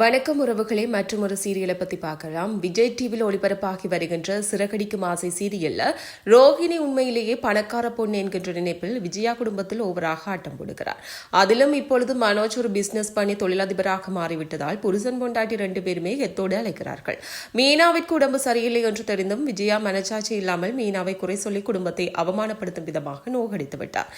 வணக்கம் உறவுகளே மற்றும் ஒரு சீரியலை பத்தி பார்க்கலாம். விஜய் டிவியில் ஒளிபரப்பாகி வருகின்ற சிறகடிக்கும் ஆசை சீரியல்ல ரோஹிணி உண்மையிலேயே பணக்கார பொண்ணு என்கின்ற நினைப்பில் விஜயா குடும்பத்தில் ஓவராக ஆட்டம் போடுகிறார். அதிலும் இப்பொழுது மனோஜ் ஒரு பிசினஸ் பண்ணி தொழிலதிபராக மாறிவிட்டதால் புருஷன் பொண்டாட்டி ரெண்டு பேருமே எத்தோடு அழைக்கிறார்கள் மீனாவிற்கு உடம்பு சரியில்லை என்று தெரிந்தும் விஜயா மனச்சாட்சி இல்லாமல் மீனாவை குறை சொல்லி குடும்பத்தை அவமானப்படுத்தும் விதமாக நோகடித்து விட்டார்.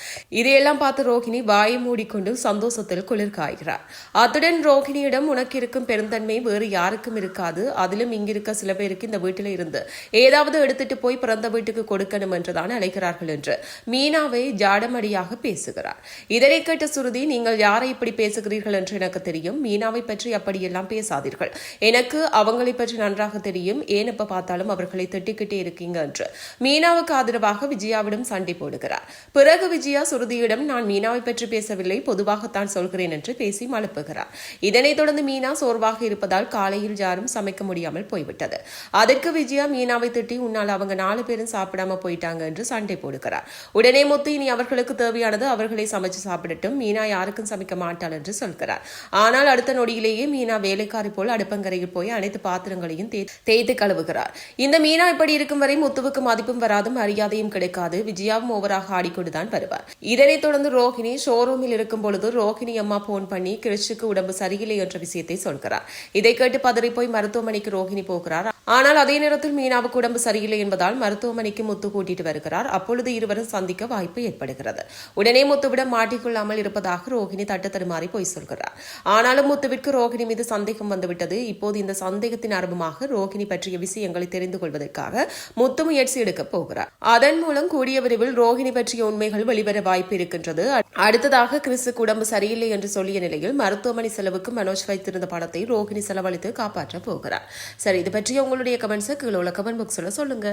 இதையெல்லாம் பார்த்து ரோஹிணி வாயை மூடிக்கொண்டு சந்தோஷத்தில் குளிர் காய்கிறார் அத்துடன் ரோஹிணியிடம் உனக்கு இருக்கும் பெருந்தன்மை வேறு யாருக்கும் இருக்காது. அதிலும் இங்கிருக்க சில பேருக்கு இந்த வீட்டில் இருந்து ஏதாவது எடுத்துட்டு போய் பிறந்த வீட்டுக்கு கொடுக்கணும் என்றுதான் அழைக்கிறார்கள் என்று மீனாவை ஜாடமடியாக பேசுகிறார். இதனை கேட்ட சுருதி நீங்கள் யாரை இப்படி பேசுகிறீர்கள்? என்று எனக்கு தெரியும். மீனாவை பற்றி அப்படியெல்லாம் பேசாதீர்கள். எனக்கு அவங்களை பற்றி நன்றாக தெரியும். ஏன் எப்ப பார்த்தாலும் அவர்களை திட்டிக்கிட்டே இருக்கீங்க என்று. மீனாவுக்கு ஆதரவாக விஜயாவிடம் சண்டை போடுகிறார். பிறகு விஜயா சுருதியிடம் நான் மீனாவை பற்றி பேசவில்லை. பொதுவாகத்தான் சொல்கிறேன் என்று பேசி மழுப்புகிறார் இதனைத் தொடர்ந்து மீனா சோர்வாக இருப்பதால் காலையில் யாரும் சமைக்க முடியாமல் போய்விட்டது. அதற்கு விஜயா மீனாவை திட்டி உன்னால் அவங்க நாலு பேரும் சாப்பிடாம போயிட்டாங்க என்று சண்டை போடுகிறார். உடனே முத்து இனி அவர்களுக்கு தேவையானது அவர்களை சமைச்சு சாப்பிடட்டும். மீனா யாருக்கும் சமைக்க மாட்டாள் என்று சொல்கிறார். ஆனால் அடுத்த நொடியிலேயே மீனா வேலைக்காரி போல் அடுப்பங்கரையில் போய் அனைத்து பாத்திரங்களையும் தேய்த்து கழுவுகிறார். இந்த மீனா இப்படி இருக்கும் வரை முத்துவுக்கு மதிப்பும் வராது மரியாதையும் கிடைக்காது. விஜயாவும் ஓவராக ஆடிக்கொண்டுதான் வருவார். இதனைத் தொடர்ந்து ரோஹிணி ஷோரூமில் இருக்கும் பொழுது ரோஹிணி அம்மா போன் பண்ணி கிறிஷுக்கு உடம்பு சரியில்லை என்ற விஷயத்தை சொல்கிறார். இதை கேட்டு பதறி போய் மருத்துவமனைக்கு ரோஹிணி போகிறார். ஆனால் அதே நேரத்தில் மீனாவுக்கு உடம்பு சரியில்லை என்பதால் மருத்துவமனைக்கு முத்து கூட்டிட்டு வருகிறார். அப்பொழுது இருவரும் சந்திக்க வாய்ப்பு ஏற்படுகிறது. உடனே முத்துவிடம் மாட்டிக்கொள்ளாமல் இருப்பதாக ரோஹிணி தட்டு தடுமாறி போய் சொல்கிறார். ஆனாலும் முத்துவிற்கு ரோஹிணி மீது சந்தேகம் வந்துவிட்டது. இப்போது இந்த சந்தேகத்தின் ஆரம்பமாக ரோஹிணி பற்றிய விஷயங்களை தெரிந்து கொள்வதற்காக முத்து முயற்சி எடுக்கப் போகிறார். அதன் மூலம் கூடிய விரைவில் ரோஹிணி பற்றிய உண்மைகள் வெளிவர வாய்ப்பு இருக்கின்றது. அடுத்ததாக கிறிஸுக்கு உடம்பு சரியில்லை என்று சொல்லிய நிலையில் மருத்துவமனை செலவுக்கு மனோஜ் வைத்திருந்த பணத்தை ரோஹிணி செலவழித்து காப்பாற்ற போகிறார். சரி இது பற்றிய உங்களுடைய கமெண்ட்ஸை கீழே உள்ள கமெண்ட் பாக்ஸில் சொல்லுங்க.